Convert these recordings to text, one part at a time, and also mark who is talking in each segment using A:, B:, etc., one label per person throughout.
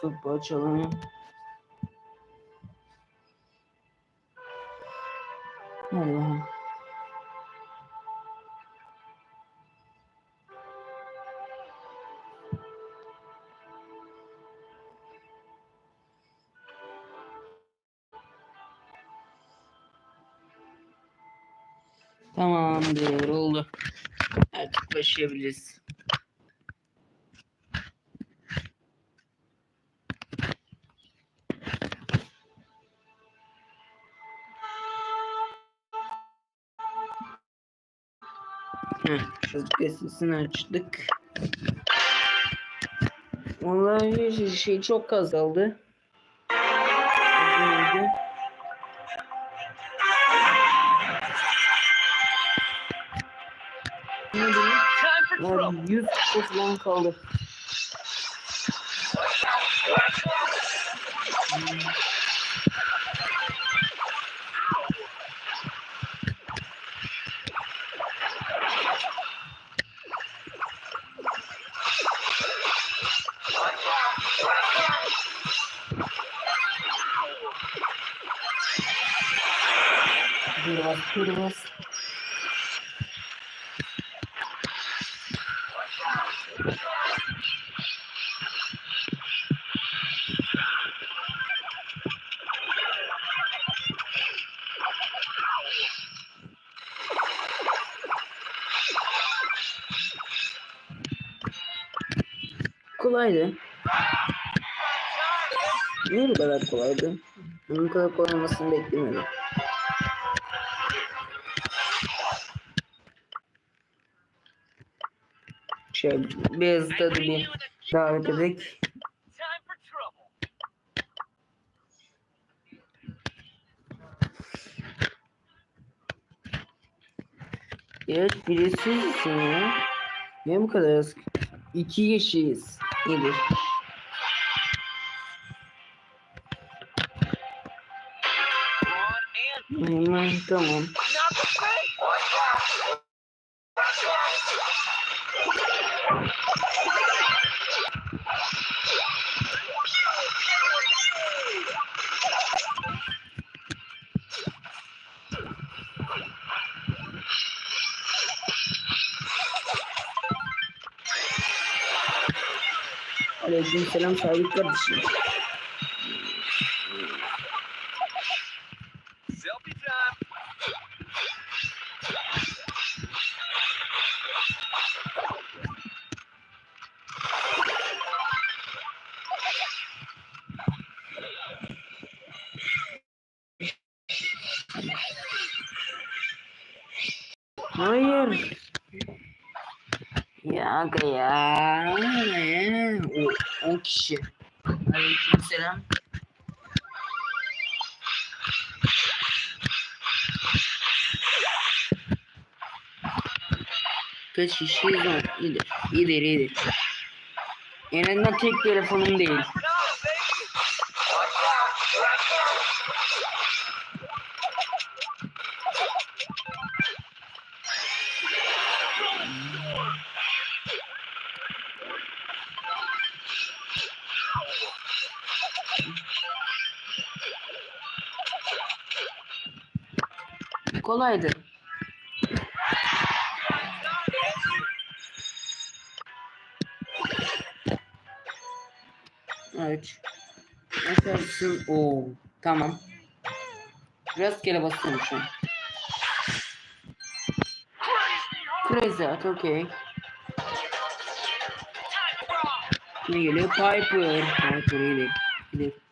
A: Topu açalım. Bakalım. Tamamdır oldu. Artık başlayabiliriz. Heh, sesini açtık. Vallahi şey, şey çok azaldı. Neydi? 100 kupa falan kaldı. Biraz biraz. Kolaydı. Niye bu kadar kolaydı? Bunun kadar kolay olmasını beklemiyordum. Şey, Beyazıt'a da bir davet
B: trouble.
A: Evet birisiz ya. Niye bu kadar az? İki kişiyiz.
B: And
A: Hemen tamam. Aleyküm selam Sabit kardeşim. 10 kişi. Aleykümselam. Kaç kişiyiz lan? İyidir. İyidir iyidir. En azından tek telefonum değil. Kolaydı. Evet. Bakarsın. Oo, tamam. Rastgele basıyorum şu an. Crazy at, okey. Ne geliyor? Piper. Piper iyidir. İyidir.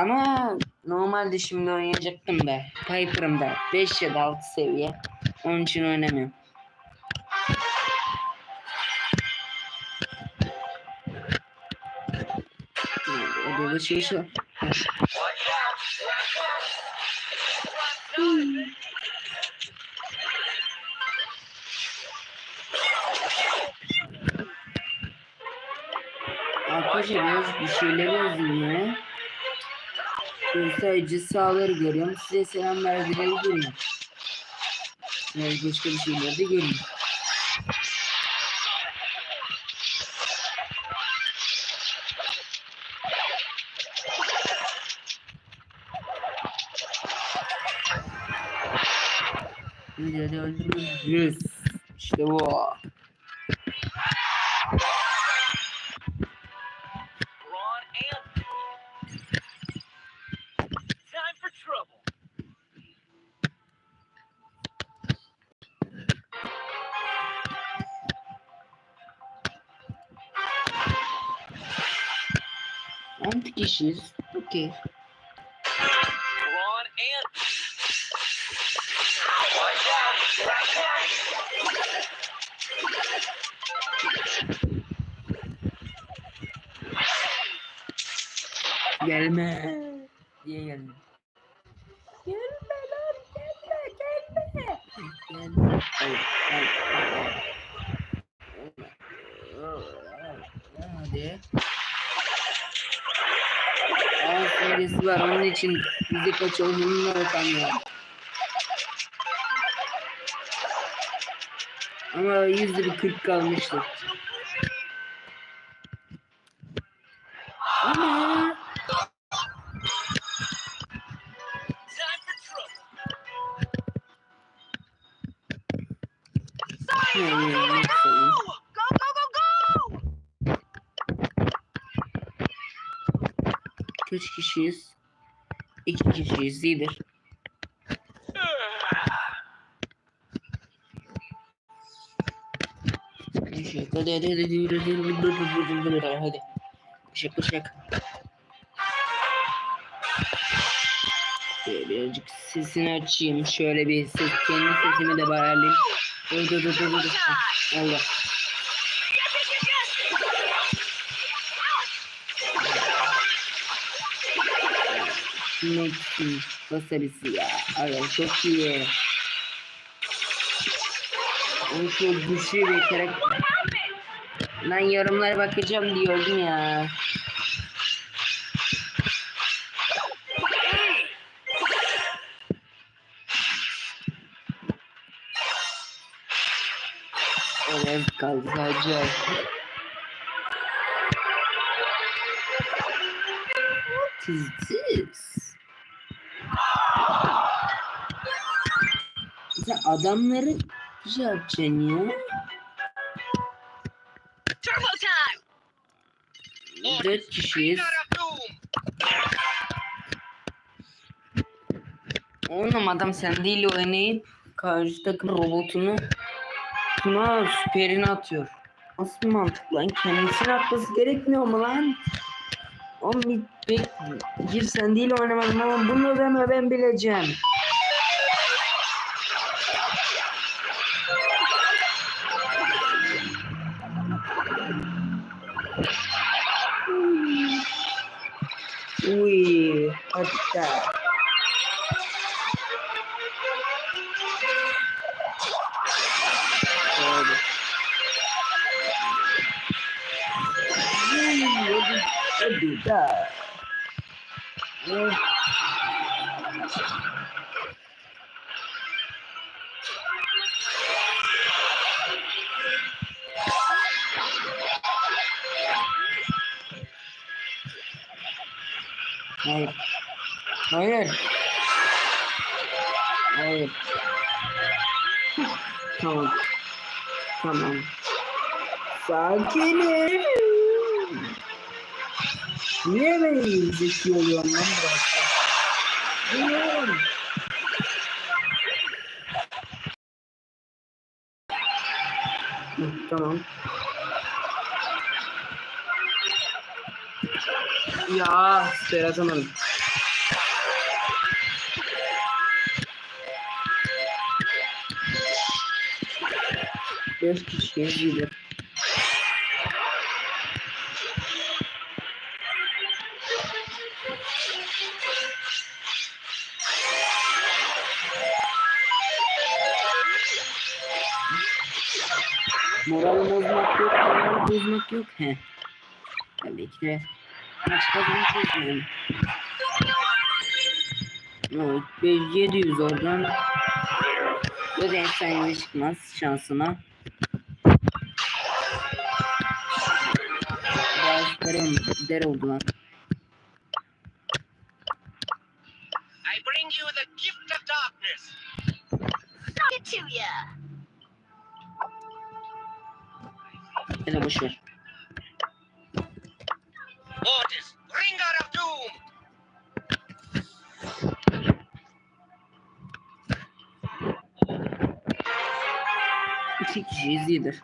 A: Ama normalde şimdi oynayacaktım da. Piper'ım da 5 ya da 6 seviye. Onun için oynamıyorum. Orada da şey şu. Arkadaşlar biraz bir şeyler yazayım Ben sadece sağları görüyorum. Size selam verdiğini görüyorum. Yani başka bir şeyler de öldürün. Yes. İşte bu. Kişiyiz. Okey. Gelme. Diye geldim. Gelme lan gelme gelme. Gelme. Hayır, hayır, hayır. Hadi. Aa simgesi var onun için bizi kaç olduğunu utanmıyor. Ama yüzde bir kırk kalmıştı. Ama. Yani?
B: Go, go, go, go!
A: Kaç kişiyiz? İki kişiyiz iyidir. Koşak hadi. Hadi hadi hadi hadi hadi hadi Koşak koşak Şöyle birazcık sesini açayım. Şöyle bir ses kendi sesimi de ayarlayayım. Dur dur dur dur. Allah Nexin wasabisi ya? Ay çok iyi. Onu şu güçlü bir karakter Lan yorumlara bakacağım diyordum ya. Kaldı sadece What is this? Adamları şey yapacaksın ya.
B: Turbo time!
A: Dört kişiyiz. Oğlum adam sen değil oynayıp karşı takım robotunu Tuna süperini atıyor. Nasıl bir mantık lan? Kendisini atması gerekmiyor mu lan? Oğlum bir bek gir sen değil oynamadım ama bunu deme ben bileceğim. Da. Uy. Hayır. Hayır. Hayır. Tamam. Tamam. Sakinim. Niye beni zeki oluyorum lan biraz? Bilmiyorum. Tamam. Ya, süper atamadım. Beş kişiyiz gibi. Moral bozmak yok. Moral bozmak yok. He. Tabii ki de. Başka bir şey bozmayalım. Evet. 700 oradan. Göz efsanevi çıkmaz şansına. Bazılarım der oldu lan.
B: I bring you the gift of darkness.
C: Give it to you.
A: Hele boş ver.
B: Mortis, bringer of doom.
A: İki kişiyiz iyidir.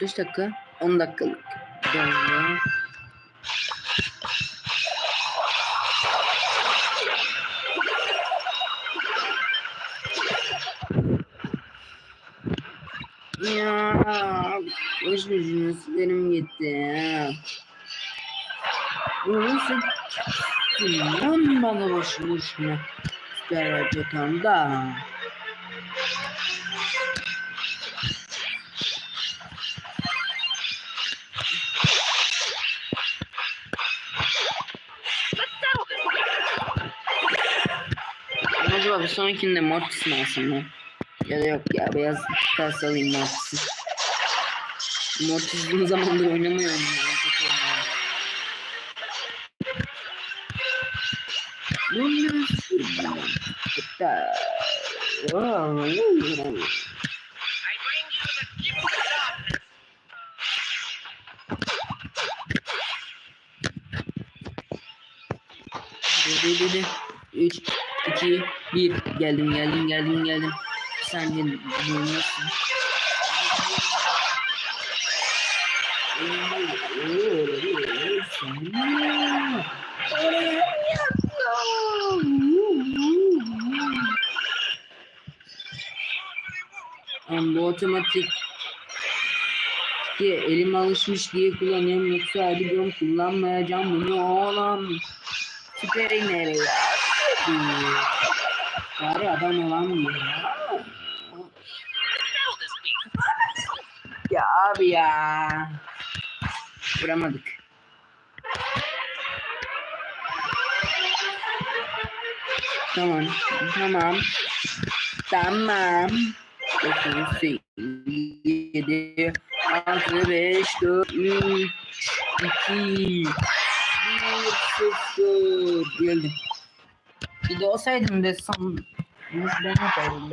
A: Kaç dakika? 10 dakikalık. Böyle. Ya, boş boşuna sinirlerim gitti ya. Bu nasıl? Lan bana boş boşuna. Süper yapacağım da. Acaba bir sonrakinde Mortis mi alsam ben? Ya da yok ya beyaz tas alayım Mortis'i. Mortis uzun zamandır oynamıyorum. ya, kötü oynuyorum. Bu nasıl? Hatta... Dedi dedi. 3, 2, 1. Geldim geldim geldim geldim. Bir saniye duymuyorsun. Ama bu otomatik ki elim alışmış diye kullanıyorum yoksa harbiden kullanmayacağım bunu oğlum. Süperi nereye? Bari adam olamıyor ya.
B: Settle this beast.
A: Ya abi ya. Vuramadık. Tamam. Tamam. Tamam. 9, 8, 7, 6, 5, 4, 3, 2, 1, 0. Geldim. Bir de olsaydım da son... Ben yapardım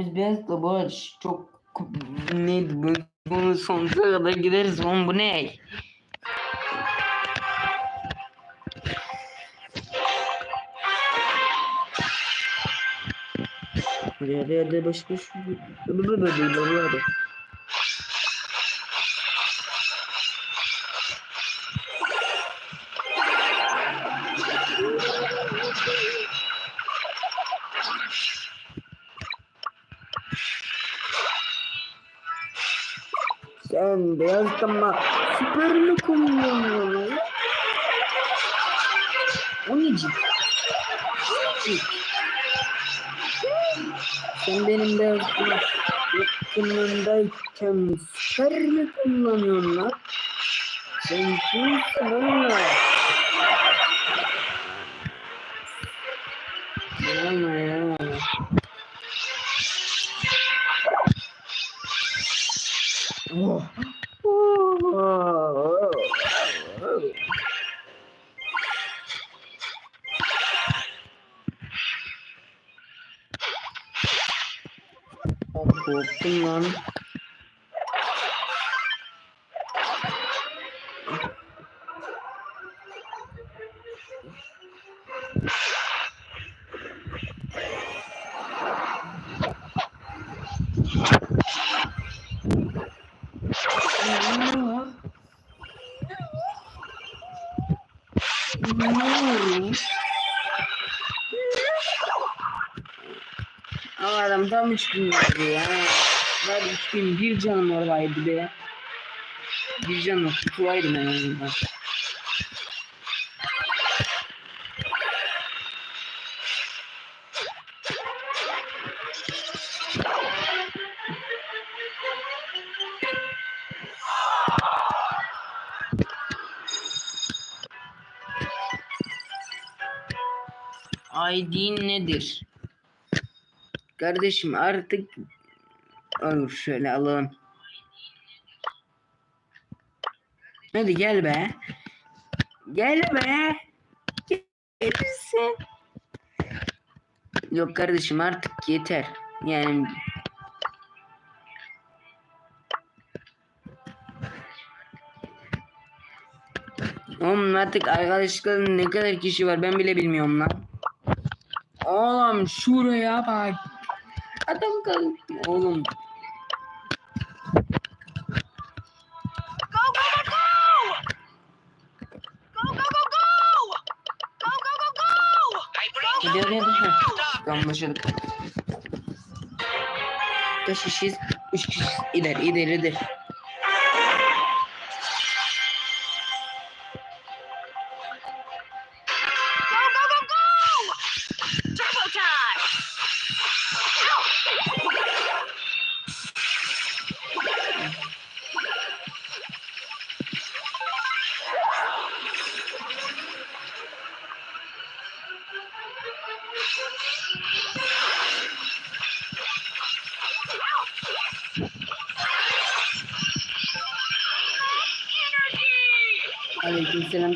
A: biz Beyaz'la arada çok neydi bu bunun sonuca kadar gideriz oğlum bu ne? Hadi hadi baş baş. Hadi hadi hadi hadi. Sen beyaz ama süper mi kullanıyorsun? O necik? Sen benim beyaz ama yakınındayken süper mi kullanıyorsun lan? Sen kimsin oğlum? Yapma ya. Bộ 能3000 vardı ya. Ver 3000 bir canım oradaydı bir. Bir canım kutulaydım en azından. ID'in nedir? Kardeşim artık olur şöyle alalım. Hadi gel be. Gel be. Gelirsin. Yok kardeşim artık yeter. Yani Oğlum artık arkadaşlıkların ne kadar kişi var ben bile bilmiyorum lan. Oğlum şuraya bak. Adam kaldı. Oğlum
C: Go, go, go, go! Go, go, go, go! Go, go, go, go!
A: Gidiyor ya. Tamam başladık. Kaç kişiyiz? Üç kişi. İleri ileri ileri.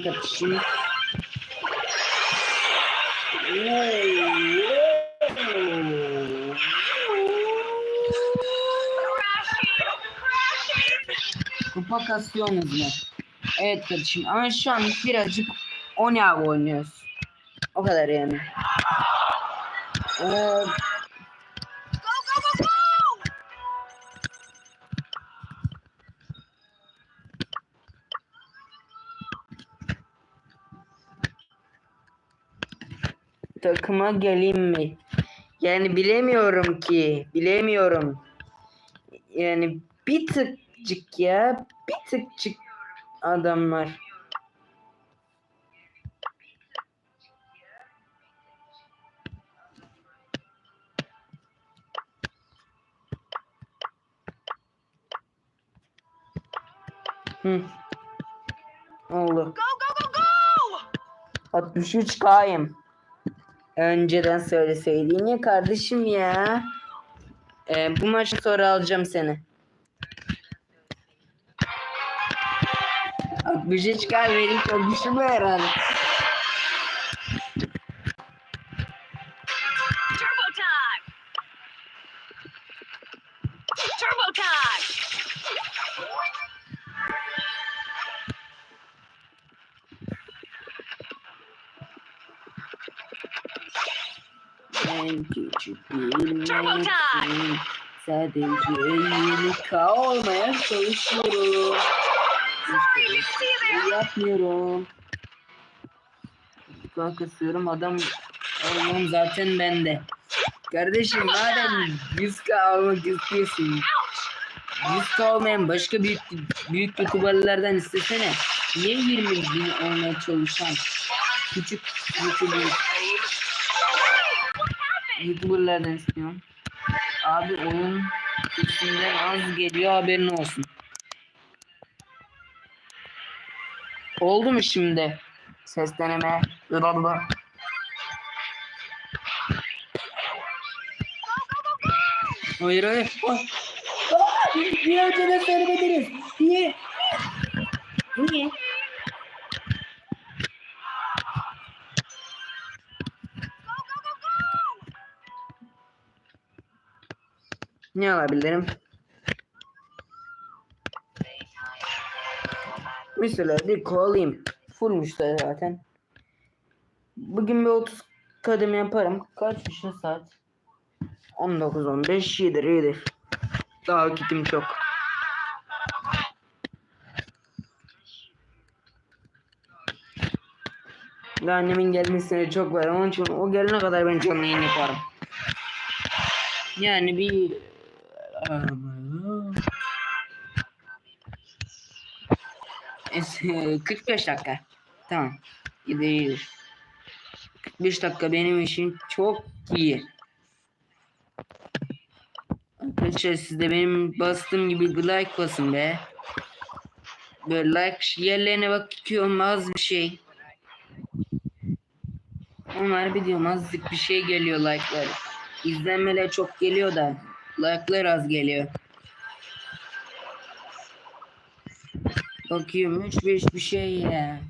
A: Aleykümselam kardeşim. Kupa kasıyorsunuz mu? Evet kardeşim ama şu an birazcık Onya oynuyoruz. O kadar yani. Ee, takıma geleyim mi? Yani bilemiyorum ki. Bilemiyorum. Yani bir tıkcık ya. Bir tıkcık adamlar. Hı. Oldu.
C: Go, go, go, go!
A: 63 kayım. Önceden söyleseydin ya kardeşim ya. Ee, bu maçı sonra alacağım seni. 63 kay benim çok güçlü herhalde. Ben küçük bir
C: Turbo
A: meleksin. Sadece K olmaya çalışıyorum.
C: See there!
A: Yapmıyorum. Kan kasıyorum adam Oğlum zaten bende. Kardeşim madem 100k almak istiyorsun 100k olmayan başka büyük büyük youtuberlardan istesene. Niye 20 bin olmaya çalışan küçük youtuber youtuberlardan istiyorum. Abi oyun sesinden az geliyor haberin olsun. Oldu mu şimdi? Ses deneme. Blablabla. Hayır hayır. Niye önceden söylemediniz? Niye? Niye? Ne alabilirim? Bir alayım. Fullmuş da zaten. Bugün bir 30 kadem yaparım. Kaçmış ya saat? 19 15 iyidir iyidir. Daha vakitim çok. Daha annemin gelmesine çok var. Onun için o gelene kadar ben canlı yayın yaparım. Yani bir 45 dakika. Tamam. İyidir. 45 dakika benim için çok iyi. Arkadaşlar siz de benim bastığım gibi like basın be. Böyle like yerlerine bakıyorum az bir şey. Onlar biliyorum azıcık bir şey geliyor like'lar. İzlenmeler çok geliyor da like'lar az geliyor. Bakıyorum 3-5 bir şey ya.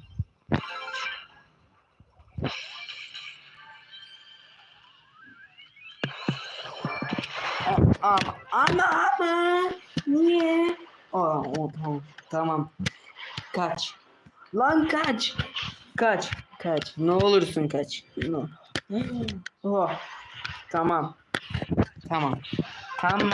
A: A- a- Ama ama niye? Aa, o tamam. Tamam. Kaç. Lan kaç. Kaç. Kaç. Ne olursun kaç. No. Oh. Tamam. Tamam. Tamam.